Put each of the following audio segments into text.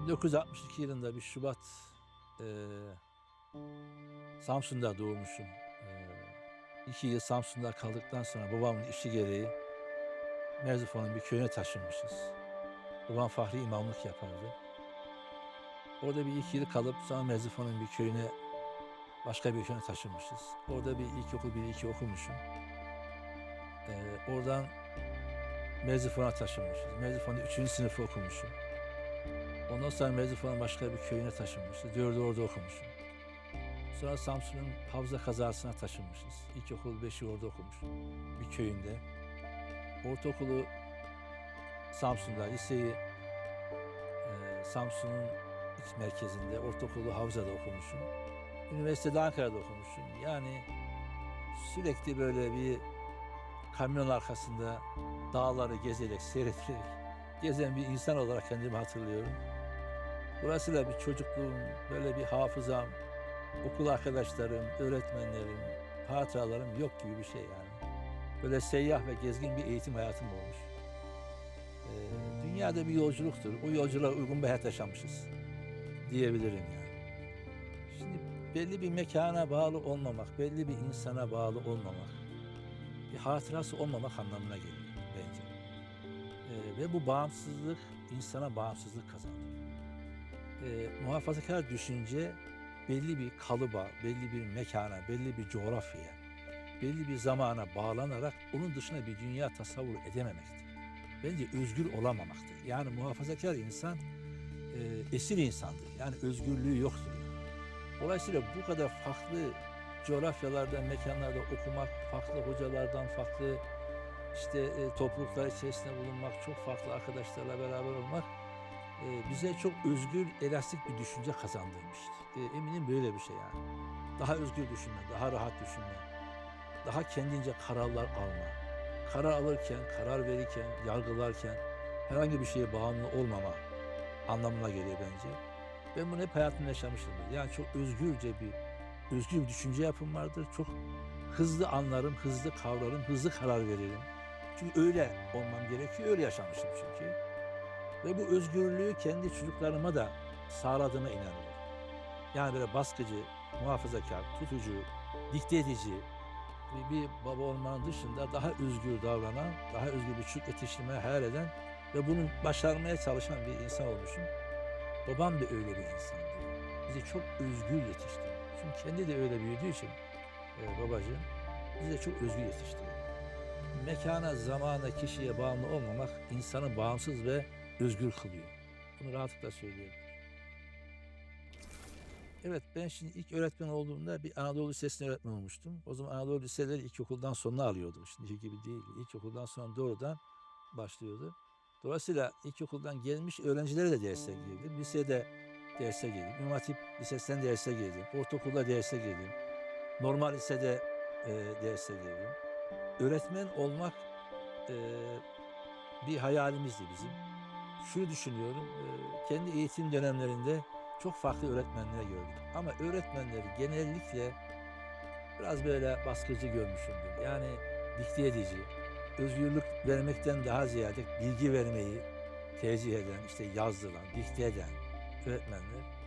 1962 yılında bir Şubat e, Samsun'da doğmuşum. E, iki yıl Samsun'da kaldıktan sonra babamın işi gereği Merzifon'un bir köyüne taşınmışız. Babam Fahri imamlık yapardı. Orada bir iki yıl kalıp sonra Merzifon'un bir köyüne başka bir köyüne taşınmışız. Orada bir ilkokul bir iki okumuşum. E, oradan Merzifon'a taşınmışız. Merzifon'da üçüncü sınıfı okumuşum. Ondan sonra Merzifon'un başka bir köyüne taşınmışız. Dördü orada okumuşum. Sonra Samsun'un Havza kazasına taşınmışız. İlkokul beşi orada okumuşum. Bir köyünde. Ortaokulu Samsun'da, liseyi e, Samsun'un iç merkezinde, ortaokulu Havza'da okumuşum. Üniversitede Ankara'da okumuşum. Yani sürekli böyle bir kamyon arkasında dağları gezerek, seyrederek gezen bir insan olarak kendimi hatırlıyorum. Burasıyla bir çocukluğum, böyle bir hafızam, okul arkadaşlarım, öğretmenlerim, hatıralarım yok gibi bir şey yani. Böyle seyyah ve gezgin bir eğitim hayatım olmuş. Ee, dünyada bir yolculuktur. O yolculuğa uygun bir hayat yaşamışız diyebilirim yani. Şimdi belli bir mekana bağlı olmamak, belli bir insana bağlı olmamak, bir hatırası olmamak anlamına geliyor bence. Ee, ve bu bağımsızlık insana bağımsızlık kazandırıyor. Ee, muhafazakar düşünce belli bir kalıba, belli bir mekana, belli bir coğrafyaya, belli bir zamana bağlanarak onun dışına bir dünya tasavvur edememektir. Bence özgür olamamaktır. Yani muhafazakar insan e, esir insandır. Yani özgürlüğü yoktur. Dolayısıyla bu kadar farklı coğrafyalarda, mekanlarda okumak, farklı hocalardan, farklı işte e, topluluklar içerisinde bulunmak, çok farklı arkadaşlarla beraber olmak e, bize çok özgür, elastik bir düşünce kazandırmıştır. E, eminim böyle bir şey yani. Daha özgür düşünme, daha rahat düşünme, daha kendince kararlar alma. Karar alırken, karar verirken, yargılarken herhangi bir şeye bağımlı olmama anlamına geliyor bence. Ben bunu hep hayatımda yaşamıştım. Yani çok özgürce bir, özgür bir düşünce yapım vardır. Çok hızlı anlarım, hızlı kavrarım, hızlı karar veririm. Çünkü öyle olmam gerekiyor, öyle yaşamışım çünkü. Ve bu özgürlüğü kendi çocuklarıma da sağladığıma inanıyorum. Yani böyle baskıcı, muhafazakar, tutucu, dikte edici bir, bir baba olmanın dışında daha özgür davranan, daha özgür bir çocuk yetiştirmeye hayal eden ve bunu başarmaya çalışan bir insan olmuşum. Babam da öyle bir insandı. Bizi çok özgür yetiştirdi. Çünkü kendi de öyle büyüdüğü için e, babacığım bizi de çok özgür yetiştirdi. Mekana, zamana, kişiye bağımlı olmamak insanı bağımsız ve özgür kılıyor. Bunu rahatlıkla söyleyebilirim. Evet ben şimdi ilk öğretmen olduğumda bir Anadolu Lisesi'nde öğretmen olmuştum. O zaman Anadolu Liseleri ilkokuldan sonra alıyordum. Şimdiki gibi değil. İlkokuldan sonra doğrudan başlıyordu. Dolayısıyla ilkokuldan gelmiş öğrencilere de derse girdim. Lisede derse girdim. İmam Lisesi'nden derse girdim. Ortaokulda derse girdim. Normal lisede e, derse girdim. Öğretmen olmak e, bir hayalimizdi bizim. Şunu düşünüyorum, e, kendi eğitim dönemlerinde çok farklı öğretmenler gördüm. Ama öğretmenleri genellikle biraz böyle baskıcı görmüşümdür. Yani dikte edici, özgürlük vermekten daha ziyade bilgi vermeyi tercih eden, işte yazdıran, dikte eden öğretmenler.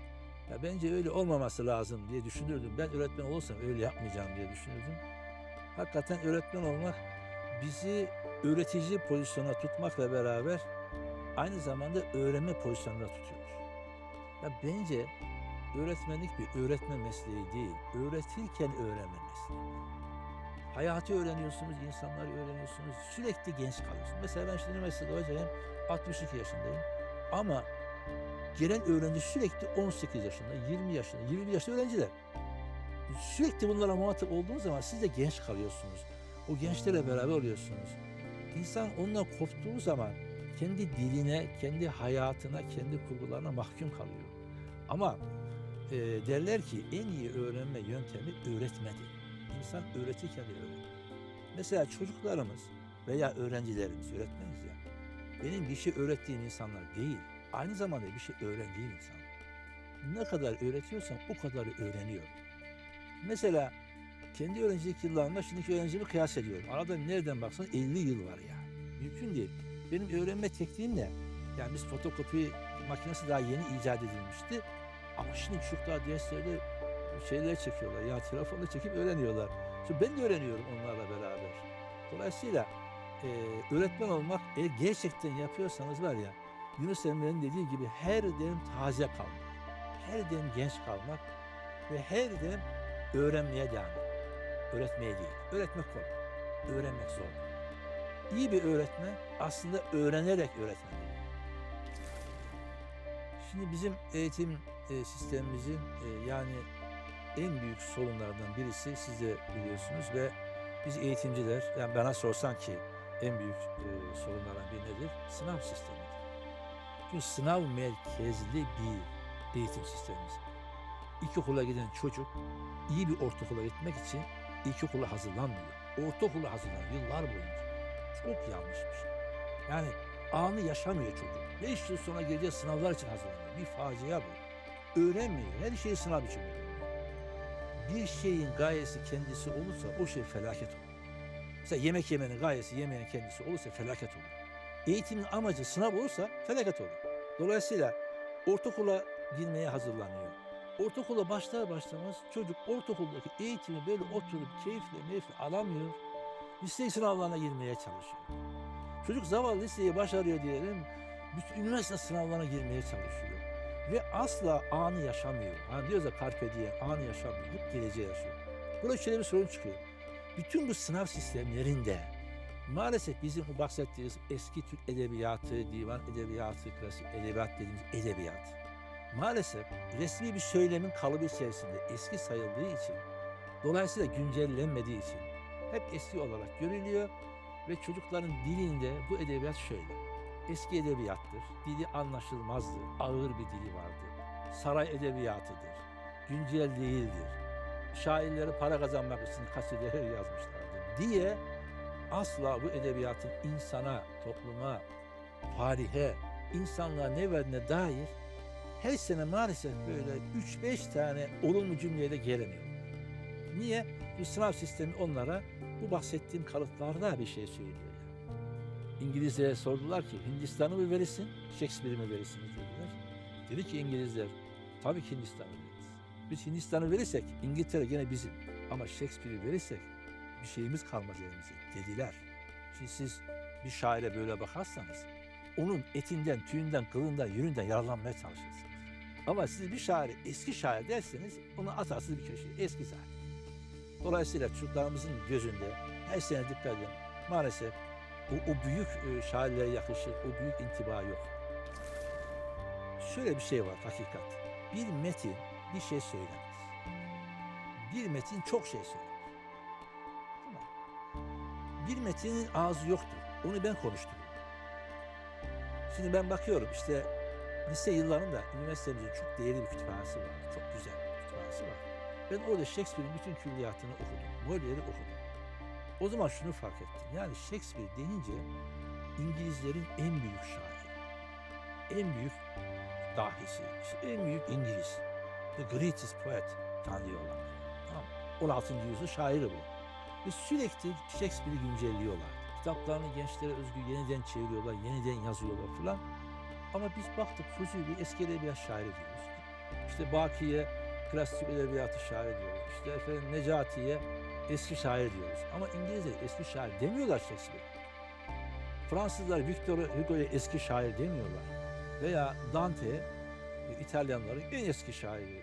Ya bence öyle olmaması lazım diye düşünürdüm. Ben öğretmen olursam öyle yapmayacağım diye düşünürdüm. Hakikaten öğretmen olmak bizi öğretici pozisyona tutmakla beraber aynı zamanda öğrenme pozisyonunda tutuyor. Ya bence öğretmenlik bir öğretme mesleği değil, öğretirken öğrenme mesleği. Hayatı öğreniyorsunuz, insanları öğreniyorsunuz, sürekli genç kalıyorsunuz. Mesela ben şimdi üniversitede hocayım, 62 yaşındayım ama gelen öğrenci sürekli 18 yaşında, 20 yaşında, 20 yaşında öğrenciler. Sürekli bunlara muhatap olduğunuz zaman siz de genç kalıyorsunuz. O gençlerle beraber oluyorsunuz. İnsan onunla koptuğu zaman kendi diline, kendi hayatına, kendi kurgularına mahkum kalıyor. Ama e, derler ki en iyi öğrenme yöntemi öğretmedir. İnsan öğretirken de öğrenir. Mesela çocuklarımız veya öğrencilerimiz, öğretmeniz ya, benim bir şey öğrettiğim insanlar değil, aynı zamanda bir şey öğrendiğim insanlar. Ne kadar öğretiyorsam o kadar öğreniyorum. Mesela kendi öğrencilik yıllarımla şimdiki öğrencimi kıyas ediyorum. Arada nereden baksan 50 yıl var ya. Mümkün değil. Benim öğrenme tekniğim ne? Yani biz fotokopi makinesi daha yeni icat edilmişti. Ama şimdi çocuklar derslerde şeyler çekiyorlar. Ya telefonla çekip öğreniyorlar. Şimdi ben de öğreniyorum onlarla beraber. Dolayısıyla e, öğretmen olmak eğer gerçekten yapıyorsanız var ya Yunus Emre'nin dediği gibi her dem taze kalmak, her dem genç kalmak ve her dem öğrenmeye devam etmek. Öğretmeye değil. Öğretmek kolay. Öğrenmek zor. İyi bir öğretmen aslında öğrenerek öğretmen. Şimdi bizim eğitim e, sistemimizin e, yani en büyük sorunlardan birisi siz de biliyorsunuz ve biz eğitimciler yani bana sorsan ki en büyük e, sorunlardan biri nedir? Sınav sistemidir. Çünkü sınav merkezli bir eğitim sistemimiz. var. İlkokula giden çocuk iyi bir ortaokula gitmek için ilkokula hazırlanmıyor. Ortaokula hazırlanıyor yıllar boyunca. Çok yanlış bir şey. Yani anı yaşamıyor çocuk. Beş yıl sonra geleceği sınavlar için hazırlanıyor. Bir facia bu. Öğrenmiyor. Her şeyi sınav için. Bir şeyin gayesi kendisi olursa o şey felaket olur. Mesela yemek yemenin gayesi yemeğin kendisi olursa felaket olur. Eğitimin amacı sınav olursa felaket olur. Dolayısıyla ortaokula girmeye hazırlanıyor. Ortaokula başlar başlamaz çocuk ortaokuldaki eğitimi böyle oturup keyifle meyifle alamıyor. Lise sınavlarına girmeye çalışıyor. Çocuk zavallı liseyi başarıyor diyelim. Bütün üniversite sınavlarına girmeye çalışıyor. Ve asla anı yaşamıyor. Hani diyoruz ya carpe diem, anı yaşamıyor. Hep geleceği yaşıyor. Burada şöyle bir sorun çıkıyor. Bütün bu sınav sistemlerinde maalesef bizim bu bahsettiğimiz eski Türk edebiyatı, divan edebiyatı, klasik edebiyat dediğimiz edebiyat maalesef resmi bir söylemin kalıbı içerisinde eski sayıldığı için dolayısıyla güncellenmediği için hep eski olarak görülüyor ve çocukların dilinde bu edebiyat şöyle. Eski edebiyattır, dili anlaşılmazdır, ağır bir dili vardır. Saray edebiyatıdır, güncel değildir. Şairleri para kazanmak için kasideler yazmışlardır diye asla bu edebiyatın insana, topluma, tarihe, insanlığa ne verdiğine dair her sene maalesef böyle 3-5 tane olumlu cümleyle gelemiyor. Niye? Bu sınav sistemi onlara bu bahsettiğim kalıplarda bir şey söylüyor. Yani. İngilizlere sordular ki Hindistan'ı mı verirsin, Shakespeare'i mi verirsiniz dediler. Dedi ki İngilizler tabii ki Hindistan'ı veririz. Biz Hindistan'ı verirsek İngiltere gene bizim. Ama Shakespeare'i verirsek bir şeyimiz kalmaz elimizde dediler. Şimdi siz bir şaire böyle bakarsanız onun etinden, tüyünden, kılından, yününden yararlanmaya çalışırsınız. Ama siz bir şairi eski şair derseniz onu atarsınız bir köşeye. Eski zaten. Dolayısıyla çocuklarımızın gözünde her sene dikkat edin. Maalesef o, o büyük e, şairlere yakışır, o büyük intiba yok. Şöyle bir şey var hakikat. Bir metin bir şey söylemez. Bir metin çok şey söyler. Bir metinin ağzı yoktur. Onu ben konuşturuyorum. Şimdi ben bakıyorum işte lise yıllarında üniversitemizin çok değerli bir kütüphanesi var. Çok güzel bir kütüphanesi var. Ben orada Shakespeare'in bütün külliyatını okudum. Molière'i okudum. O zaman şunu fark ettim. Yani Shakespeare denince İngilizlerin en büyük şairi, en büyük dahisi, işte en büyük İngiliz, the greatest poet tanıyorlar. Tamam. 16. yüzyıl şairi bu. Ve sürekli Shakespeare'i güncelliyorlar. Kitaplarını gençlere özgü yeniden çeviriyorlar, yeniden yazıyorlar falan. Ama biz baktık Fuzuli eski edebiyat şairi diyoruz. İşte Baki'ye klasik edebiyatı şair diyoruz. İşte efendim Necati'ye eski şair diyoruz. Ama İngilizler eski şair demiyorlar Shakespeare. Fransızlar Victor Hugo'ya eski şair demiyorlar. Veya Dante İtalyanların en eski şairi.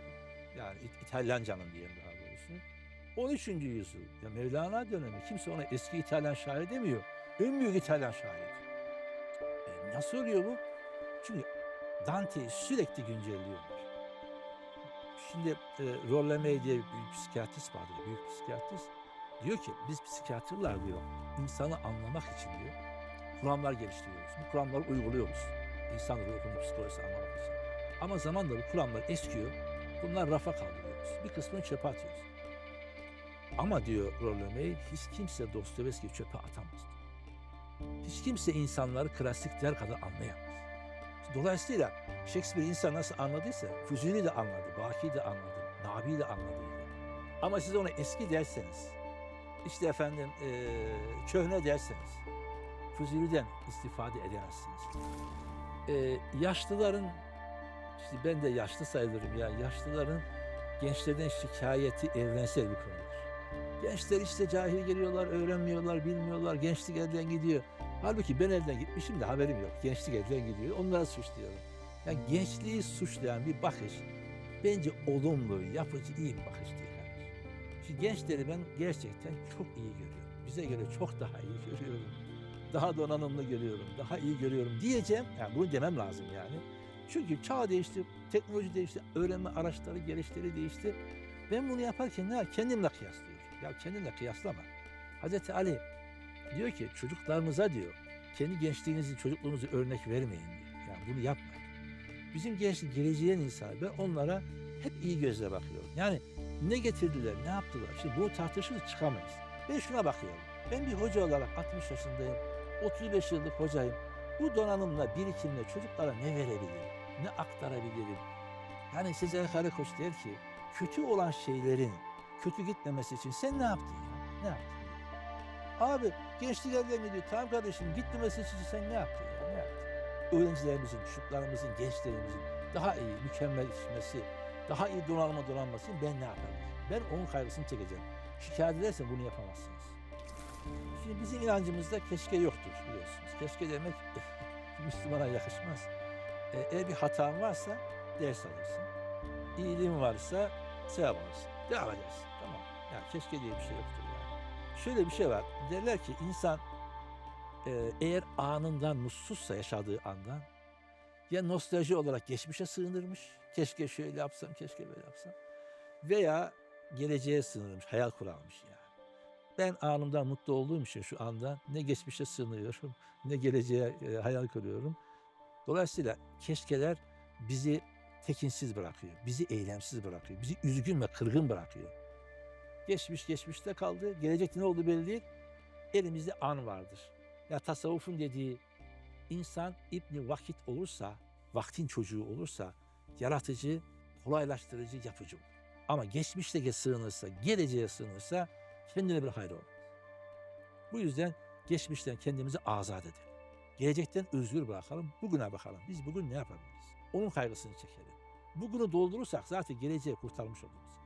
Yani İtalyancanın diyelim daha doğrusu. 13. yüzyıl. Ya Mevlana dönemi. Kimse ona eski İtalyan şairi demiyor. En büyük İtalyan şairi. E nasıl oluyor bu? Çünkü Dante'yi sürekli güncelliyorlar. Şimdi e, Rollemey diye bir psikiyatrist vardır, büyük psikiyatrist. Diyor ki biz psikiyatrlar diyor insanı anlamak için diyor kuramlar geliştiriyoruz. Bu kuramları uyguluyoruz. İnsan ruhunu, psikolojisini anlamak için. Ama zamanla bu kuramlar eskiyor. Bunlar rafa kaldırıyoruz. Bir kısmını çöpe atıyoruz. Ama diyor Rollemey hiç kimse Dostoyevski'yi çöpe atamaz. Hiç kimse insanları klasikler kadar anlayamaz. Dolayısıyla Shakespeare insan nasıl anladıysa Fuzuli de anladı, Baki de anladı, Nabi de anladıydı. Ama siz ona eski derseniz, işte efendim eee köhne derseniz Fuzuli'den istifade edemezsiniz. e, yaşlıların, işte ben de yaşlı sayılırım ya, yaşlıların gençlerden şikayeti evrensel bir konudur. Gençler işte cahil geliyorlar, öğrenmiyorlar, bilmiyorlar, gençlik elden gidiyor. Halbuki ben elden gitmişim de haberim yok. Gençlik elden gidiyor, onları suçluyorum. Yani gençliği suçlayan bir bakış bence olumlu, yapıcı, iyi bir bakış değil kardeşim. Şu gençleri ben gerçekten çok iyi görüyorum. Bize göre çok daha iyi görüyorum. Daha donanımlı görüyorum, daha iyi görüyorum diyeceğim. Yani bunu demem lazım yani. Çünkü çağ değişti, teknoloji değişti, öğrenme araçları, gelişleri değişti. Ben bunu yaparken ne yap- kendimle kıyaslıyorum. Ya kendimle kıyaslama. Hazreti Ali diyor ki çocuklarınıza diyor kendi gençliğinizi, çocukluğunuzu örnek vermeyin diyor. Yani bunu yapmayın. Bizim gençlik geleceğin insanı ben onlara hep iyi gözle bakıyorum. Yani ne getirdiler, ne yaptılar? Şimdi bunu tartışırız çıkamayız. Ben şuna bakıyorum. Ben bir hoca olarak 60 yaşındayım. 35 yıllık hocayım. Bu donanımla, birikimle çocuklara ne verebilirim? Ne aktarabilirim? Yani Sezai Karakoç der ki kötü olan şeylerin kötü gitmemesi için sen ne yaptın ya? Ne yaptın? Abi gençlik elden gidiyor. Tamam kardeşim gitmemesi için sen ne yaptın ya? Ne yaptın? Öğrencilerimizin, çocuklarımızın, gençlerimizin daha iyi, mükemmel yetişmesi, daha iyi donanıma donanması için ben ne yapabilirim? Ben onun kaygısını çekeceğim. Şikayet edersen bunu yapamazsınız. Şimdi bizim inancımızda keşke yoktur biliyorsunuz. Keşke demek Müslümana yakışmaz. E, eğer bir hatan varsa ders alırsın. İyiliğin varsa sevap alırsın. Devam edersin. Tamam. Yani keşke diye bir şey yoktur. Şöyle bir şey var. Derler ki insan e, eğer anından mutsuzsa yaşadığı andan ya nostalji olarak geçmişe sığınırmış. Keşke şöyle yapsam, keşke böyle yapsam. Veya geleceğe sığınırmış, hayal kurarmış yani. Ben anımdan mutlu olduğum için şu anda ne geçmişe sığınıyorum, ne geleceğe e, hayal kuruyorum. Dolayısıyla keşkeler bizi tekinsiz bırakıyor, bizi eylemsiz bırakıyor, bizi üzgün ve kırgın bırakıyor. Geçmiş geçmişte kaldı, gelecekte ne oldu belli değil. Elimizde an vardır. Ya tasavvufun dediği insan İbni Vakit olursa, vaktin çocuğu olursa yaratıcı, kolaylaştırıcı, yapıcı olur. Ama geçmişte sığınırsa, geleceğe sığınırsa kendine bir hayır olmaz. Bu yüzden geçmişten kendimizi azat edelim. Gelecekten özgür bırakalım, bugüne bakalım. Biz bugün ne yapabiliriz? Onun kaygısını çekelim. Bugünü doldurursak zaten geleceği kurtarmış oluruz.